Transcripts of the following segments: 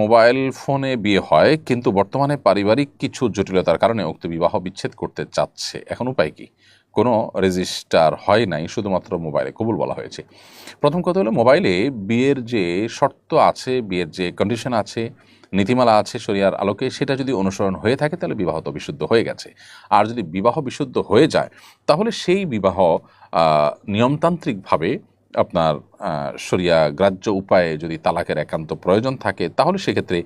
Mobile ফোনে বিয়ে হয়, কিন্তু বর্তমানে পারিবারিক কিছু জটিলতার কারণে উক্ত বিবাহ বিচ্ছেদ করতে চাচ্ছে। এখন উপায় কি? কোনো রেজিস্টার হয় নাই, শুধুমাত্র মোবাইলে কবুল বলা হয়েছে। প্রথম কথা হলো, মোবাইলে বিয়ের যে শর্ত আছে, বিয়ের যে কন্ডিশন আছে, নীতিমালা আছে, শরিয়ার আলোকে, সেটা যদি অনুসরণ হয়ে থাকে, তাহলে বিবাহ তো বিশুদ্ধ হয়ে গেছে। আর যদি বিবাহ বিশুদ্ধ হয়ে যায়, তাহলে সেই বিবাহ নিয়মতান্ত্রিকভাবে আপনার শরিয়া গ্রাহ্য উপায়ে যদি তালাকের একান্ত প্রয়োজন থাকে, তাহলে সেক্ষেত্রে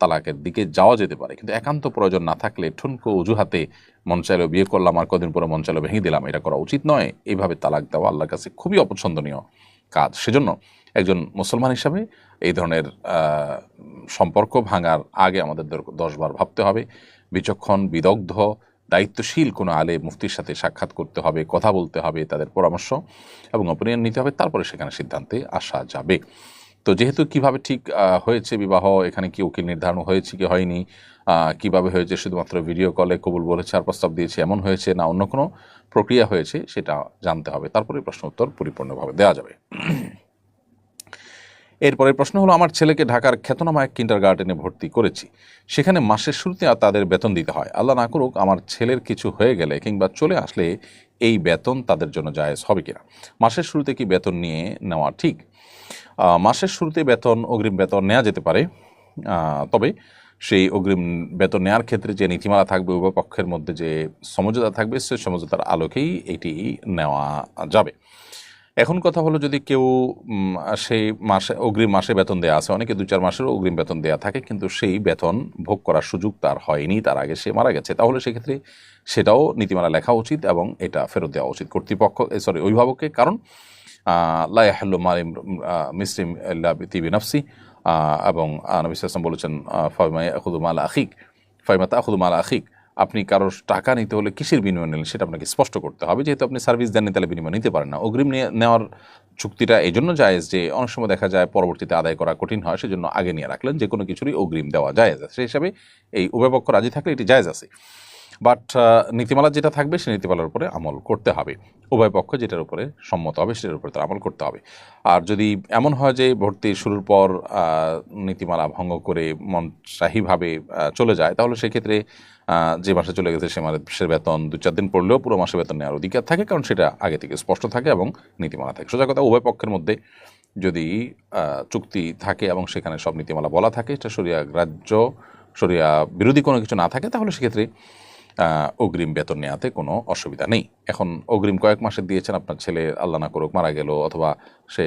তালাকের দিকে যাওয়া যেতে পারে। কিন্তু একান্ত প্রয়োজন না থাকলে ঠুনকো অজুহাতে মন চাইলো বিয়ে করলাম আর কদিন পরে মন চাইলো ভেঙে দিলাম, এটা করা উচিত নয়। এইভাবে তালাক দেওয়া আল্লাহর কাছে খুবই অপছন্দনীয় কাজ। সেজন্য একজন মুসলমান হিসাবে এই ধরনের সম্পর্ক ভাঙার আগে আমাদের দর- দশবার ভাবতে হবে। বিচক্ষণ, বিদগ্ধ দায়িত্বশীল কোনো আলে মুফতির সাথে সাক্ষাৎ করতে হবে, কথা বলতে হবে, তাদের পরামর্শ এবং অপিনিয়ন নিতে হবে, তারপরে সেখানে সিদ্ধান্তে আসা যাবে। তো যেহেতু কীভাবে ঠিক হয়েছে বিবাহ, এখানে কি উকিল নির্ধারণ হয়েছে কি হয়নি কীভাবে হয়েছে, শুধুমাত্র ভিডিও কলে কবুল বলেছে, আর প্রস্তাব দিয়েছে, এমন হয়েছে না, অন্য কোনো প্রক্রিয়া হয়েছে, সেটা জানতে হবে। তারপরে প্রশ্ন উত্তর পরিপূর্ণভাবে দেওয়া যাবে। এরপরে প্রশ্ন হলো, আমার ছেলেকে ঢাকার খ্যাতনামা এক কিন্ডার গার্ডেনে ভর্তি করেছি। সেখানে মাসের শুরুতে আর তাদের বেতন দিতে হয়। আল্লাহ না করুক, আমার ছেলের কিছু হয়ে গেলে কিংবা চলে আসলে এই বেতন তাদের জন্য জায়েজ হবে কিনা? মাসের শুরুতে কি বেতন নিয়ে নেওয়া ঠিক? মাসের শুরুতে বেতন, অগ্রিম বেতন নেওয়া যেতে পারে। তবে সেই অগ্রিম বেতন নেওয়ার ক্ষেত্রে যে নীতিমালা থাকবে, উভয় পক্ষের মধ্যে যে সমঝোতা থাকবে সেই সমঝোতার আলোকেই এটি নেওয়া যাবে। এখন কথা হলো যদি কেউ সেই মাসে অগ্রিম মাসে বেতন দেওয়া আছে অনেকে দু চার মাসেরও অগ্রিম বেতন দেওয়া থাকে কিন্তু সেই বেতন ভোগ করার সুযোগ তার হয়নি তার আগে সে মারা গেছে। তাহলে সেক্ষেত্রে সেটাও নীতিমালা লেখা উচিত এবং এটা ফেরত দেওয়া উচিত কর্তৃপক্ষ সরি অভিভাবককে কারণ লাইহাল্লু মালিম মিসলিম নফসি এবং আহ, নবী সাল্লাম বলেছেন ফাইমাই আখুদু মাল আখিক ফাইমাতা আখুদু মাল আখিক আপনি কারোর টাকা নিতে হলে কিসের বিনিময় নিলেন সেটা আপনাকে স্পষ্ট করতে হবে। যেহেতু আপনি সার্ভিস দেননি তাহলে বিনিময় নিতে পারেন না। অগ্রিম নেওয়ার চুক্তিটা এই জন্য জায়েজ যে অনেক সময় দেখা যায় পরবর্তীতে আদায় করা কঠিন হয়, সেজন্য আগে নিয়ে রাখলেন। যে কোনো কিছুরই অগ্রিম দেওয়া জায়েজ আছে। সেই হিসাবে এই উভয় পক্ষ রাজি থাকলে এটি জায়েজ আছে। বাট নীতিমালা যেটা থাকবে সেই নীতিমালার উপরে আমল করতে হবে। উভয় পক্ষ যেটার উপরে সম্মত হবে, সেটার উপরে তার আমল করতে হবে। আর যদি এমন হয় যে ভর্তি শুরুর পর নীতিমালা ভঙ্গ করে মন শাহীভাবে চলে যায়, তাহলে সেক্ষেত্রে যে মাসে চলে গেছে সে মাসের বেতন দু চার দিন পড়লেও পুরো মাসে বেতন নেওয়ার অধিকার থাকে, কারণ সেটা আগে থেকে স্পষ্ট থাকে এবং নীতিমালা থাকে। সোজা কথা, উভয় পক্ষের মধ্যে যদি চুক্তি থাকে এবং সেখানে সব নীতিমালা বলা থাকে, সেটা সরিয়া গ্রাহ্য, সরিয়া বিরোধী কোনো কিছু না থাকে, তাহলে সেক্ষেত্রে অগ্রিম বেতন নেওয়াতে কোনো অসুবিধা নেই। এখন অগ্রিম কয়েক মাসের দিয়েছেন, আপনার ছেলে আল্লাহ না করুক মারা গেল অথবা সে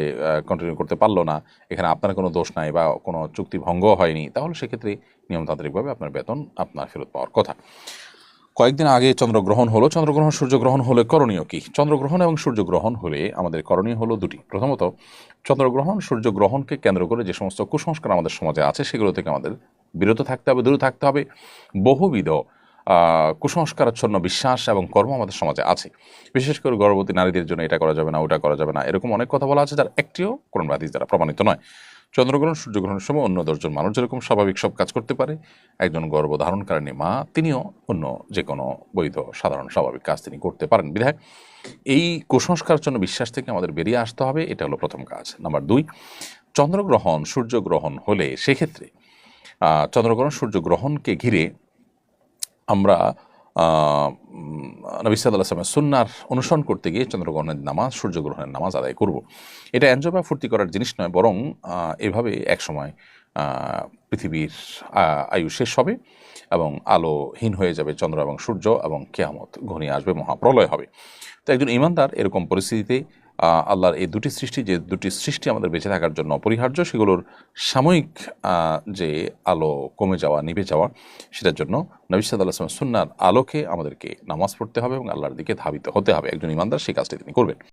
কন্টিনিউ করতে পারল না, এখানে আপনার কোনো দোষ নাই বা কোনো চুক্তি ভঙ্গ হয়নি, তাহলে সেক্ষেত্রে নিয়মতান্ত্রিকভাবে আপনার বেতন আপনার ফেরত পাওয়ার কথা। কয়েকদিন আগে চন্দ্রগ্রহণ হলো। চন্দ্রগ্রহণ, সূর্যগ্রহণ হলে করণীয় কি? চন্দ্রগ্রহণ এবং সূর্যগ্রহণ হলে আমাদের করণীয় হলো দুটি। প্রথমত, চন্দ্রগ্রহণ, সূর্যগ্রহণকে কেন্দ্র করে যে সমস্ত কুসংস্কার আমাদের সমাজে আছে, সেগুলো থেকে আমাদের বিরত থাকতে হবে, দূরে থাকতে হবে। বহুবিধ কুসংস্কারাচ্ছন্ন বিশ্বাস এবং কর্ম আমাদের সমাজে আছে। বিশেষ করে গর্ভবতী নারীদের জন্য এটা করা যাবে না, ওটা করা যাবে না। এরকম অনেক কথা বলা আছে, যার একটিও কোন হাদিস দ্বারা প্রমাণিত নয়। চন্দ্রগ্রহণ, সূর্যগ্রহণের সময় অন্য দশজন মানুষ যেরকম স্বাভাবিক সব কাজ করতে পারে, একজন গর্ভধারণকারিণী মা, তিনিও অন্য যে কোনো বৈধ, সাধারণ, স্বাভাবিক কাজ তিনি করতে পারেন। বিধায় এই কুসংস্কার জন্য বিশ্বাস থেকে আমাদের বেরিয়ে আসতে হবে, এটা হলো প্রথম কাজ। নাম্বার দুই, চন্দ্রগ্রহণ, সূর্যগ্রহণ হলে সেক্ষেত্রে চন্দ্রগ্রহণ, সূর্যগ্রহণকে ঘিরে আমরা নবী সাল্লাহ আসলামের সুন্নার অনুসরণ করতে গিয়ে চন্দ্রগ্রহণের নামাজ, সূর্যগ্রহণের নামাজ আদায় করব। এটা এনজয় ফুর্তি করার জিনিস নয়, বরং এভাবে একসময় পৃথিবীর আয়ু শেষ হবে এবং আলোহীন হয়ে যাবে চন্দ্র এবং সূর্য এবং কেয়ামত। ঘনিয়ে আসবে, মহাপ্রলয় হবে। তো একজন ইমানদার এরকম পরিস্থিতিতে আল্লাহর এই দুটি সৃষ্টি, যে দুটি সৃষ্টি আমাদের বেঁচে থাকার জন্য অপরিহার্য, সেগুলোর সাময়িক যে আলো কমে যাওয়া, নিভে যাওয়া, সেটার জন্য নবিসাদ আল্লাহ সুন্নার আলোকে আমাদেরকে নামাজ পড়তে হবে এবং আল্লাহর দিকে ধাবিত হতে হবে। একজন ইমানদার সেই কাজটি তিনি করবেন।